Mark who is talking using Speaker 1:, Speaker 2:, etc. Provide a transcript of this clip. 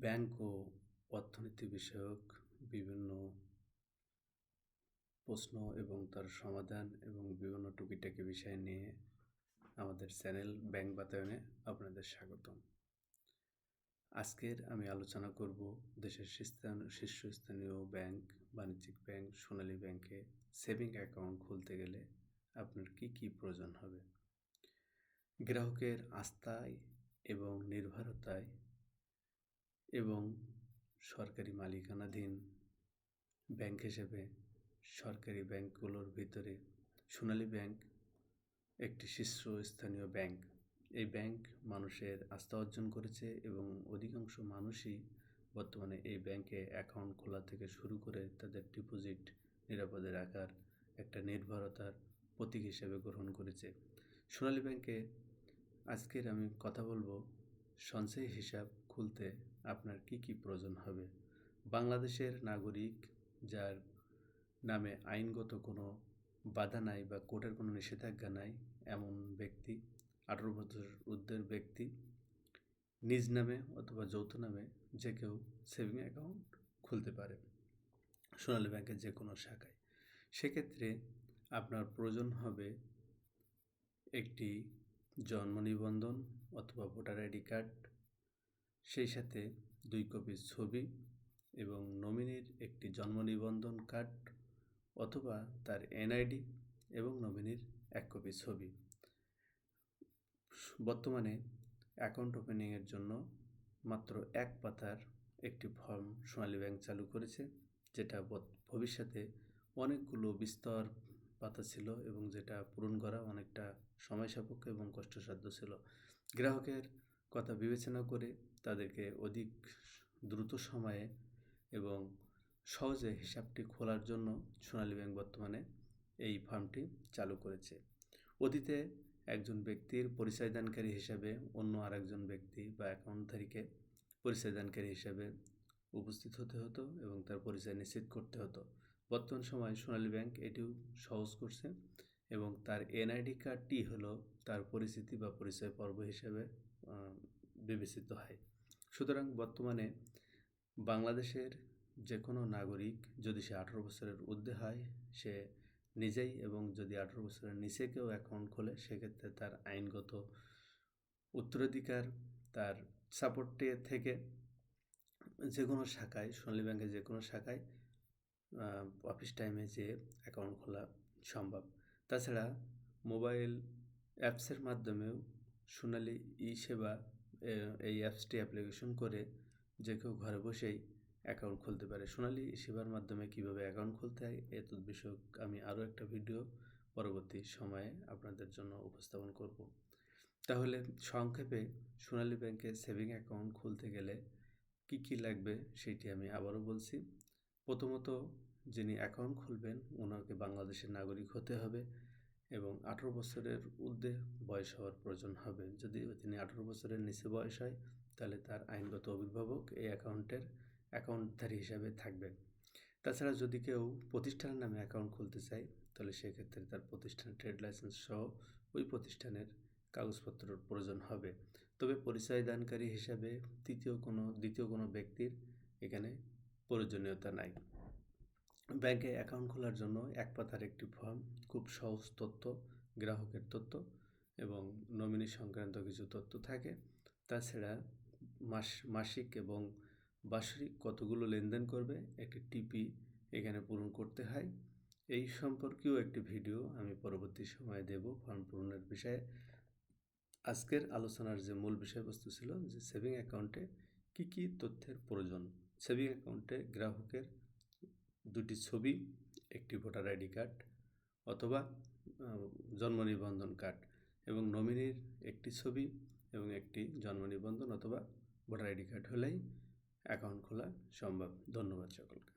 Speaker 1: Bank ও অর্থনীতি বিষয়ক বিভিন্ন প্রশ্ন এবং তার সমাধান এবং বিভিন্ন টুকিটাকি বিষয় নিয়ে আমাদের চ্যানেল ব্যাংক বাতায়নে আপনাদের স্বাগতম। আজকের আমি আলোচনা করব দেশের শীর্ষস্থানীয় ব্যাংক, বাণিজ্যিক ব্যাংক, সোনালী ব্যাংকে সেভিং অ্যাকাউন্ট খুলতে গেলে আপনার কি কি প্রয়োজন হবে? গ্রাহকের আস্থায় এবং নির্ভরতায় এবং সরকারি মালিকানাধীন ব্যাংক হিসেবে সরকারি ব্যাংকগুলোর ভিতরে সোনালী ব্যাংক, একটি শীর্ষস্থানীয় ব্যাংক। এই ব্যাংক মানুষের আস্থা অর্জন করেছে এবং অধিকাংশ মানুষই বর্তমানে এই ব্যাংকে অ্যাকাউন্ট খোলা থেকে শুরু করে তাদের ডিপোজিট নিরাপদে রাখার একটা নির্ভরতার প্রতীক হিসেবে গ্রহণ করেছে। সোনালী ব্যাংকে আজকের আমি কথা বলব সঞ্চয় হিসাব খুলতে আপনার কি কি প্রয়োজন হবে? বাংলাদেশের নাগরিক যার নামে আইনগত কোনো বাধা নাই বা কোর্টের কোনো নিষেধাজ্ঞা নাই, এমন ব্যক্তি, আঠেরো বছর ঊর্ধ্বের ব্যক্তি, নিজ নামে অথবা যৌথ নামে যে কেউ সেভিং অ্যাকাউন্ট খুলতে পারে সোনালী ব্যাংকের যে কোনো শাখায়। সেক্ষেত্রে আপনার প্রয়োজন হবে একটি জন্ম নিবন্ধন অথবা ভোটার আইডি কার্ড, সেই সাথে দুই কপি ছবি এবং নমিনির একটি জন্ম নিবন্ধন কার্ড অথবা তার এনআইডি এবং নমিনির এক কপি ছবি। বর্তমানে অ্যাকাউন্ট ওপেনিংয়ের জন্য মাত্র এক পাতার একটি ফর্ম সোনালী ব্যাংক চালু করেছে, যেটা ভবিষ্যতে অনেকগুলো বিস্তর পাতা ছিল এবং যেটা পূরণ করা অনেকটা সময় সাপেক্ষ এবং কষ্টসাধ্য ছিল। গ্রাহকের কথা বিবেচনা করে তাদেরকে অধিক দ্রুত সময়ে এবং সহজে হিসাবটি খোলার জন্য সোনালী ব্যাংক বর্তমানে এই ফার্মটি চালু করেছে। অতীতে একজন ব্যক্তির পরিচয়দানকারী হিসাবে অন্য আরেকজন ব্যক্তি বা অ্যাকাউন্টধারীকে পরিচয়দানকারী হিসাবে উপস্থিত হতে হতো এবং তার পরিচয় নিশ্চিত করতে হতো। বর্তমান সময়ে সোনালী ব্যাংক এটিও সহজ করছে এবং তার এনআইডি কার্ডটি হলো তার পরিচিতি বা পরিচয় পর্ব হিসেবে বিবেচিত হয়। সুতরাং বর্তমানে বাংলাদেশের যে কোনো নাগরিক যদি সে আঠেরো বছরের ঊর্ধ্বে হয়, সে নিজেই এবং যদি আঠেরো বছরের নিচে কেউ অ্যাকাউন্ট খোলে, সেক্ষেত্রে তার আইনগত উত্তরাধিকার, তার সাপোর্টে থেকে যে কোনো শাখায়, সোনালী ব্যাংকের যে কোনো শাখায় অফিস টাইমে যে অ্যাকাউন্ট খোলা সম্ভব। তাছাড়া মোবাইল অ্যাপসের মাধ্যমেও সোনালি ই সেবা এই অ্যাপসটি অ্যাপ্লিকেশন করে যে কেউ ঘরে বসেই অ্যাকাউন্ট খুলতে পারে। সোনালি সেবার মাধ্যমে কীভাবে অ্যাকাউন্ট খুলতে হয় এত বিষয়ক আমি আরও একটা ভিডিও পরবর্তী সময়ে আপনাদের জন্য উপস্থাপন করব। তাহলে সংক্ষেপে, সোনালী ব্যাংকে সেভিং অ্যাকাউন্ট খুলতে গেলে কি কি লাগবে সেটি আমি আবারও বলছি। প্রথমত, যিনি অ্যাকাউন্ট খুলবেন ওনাকে বাংলাদেশের নাগরিক হতে হবে এবং আঠেরো বছরের ঊর্ধ্বে বয়স হওয়ার প্রয়োজন হবে। যদি তিনি আঠেরো বছরের নিচে বয়স হয়, তাহলে তার আইনগত অভিভাবক এই অ্যাকাউন্টের অ্যাকাউন্টধারী হিসাবে থাকবে তাছাড়া যদি কেউ প্রতিষ্ঠানের নামে অ্যাকাউন্ট খুলতে চায়, তাহলে সেক্ষেত্রে তার প্রতিষ্ঠানের ট্রেড লাইসেন্স সহ ওই প্রতিষ্ঠানের কাগজপত্রের প্রয়োজন হবে। তবে পরিচয় দানকারী হিসাবে তৃতীয় কোনো, দ্বিতীয় কোনো ব্যক্তির এখানে প্রয়োজনীয়তা নাই। ব্যাংকে অ্যাকাউন্ট খোলার জন্য এক পাতার একটি ফর্ম, খুব সহজ তথ্য, গ্রাহকের তথ্য এবং নমিনি সংক্রান্ত কিছু তথ্য থাকে। তাছাড়া মাস, মাসিক এবং বার্ষিক কতগুলো লেনদেন করবে, একটি টিপি এখানে পূরণ করতে হয়। এই সম্পর্কেও একটি ভিডিও আমি পরবর্তী সময়ে দেব ফর্ম পূরণের বিষয়ে। আজকের আলোচনার যে মূল বিষয়বস্তু ছিল যে সেভিং অ্যাকাউন্টে কী কী তথ্যের প্রয়োজন। সেভিং অ্যাকাউন্টে গ্রাহকের দুটি ছবি, একটি ভোটার আইডি কার্ড অথবা জন্ম নিবন্ধন কার্ড এবং নমিনির একটি ছবি এবং একটি জন্ম নিবন্ধন অথবা ভোটার আইডি কার্ড হলেই অ্যাকাউন্ট খোলা সম্ভব। ধন্যবাদ সকলকে।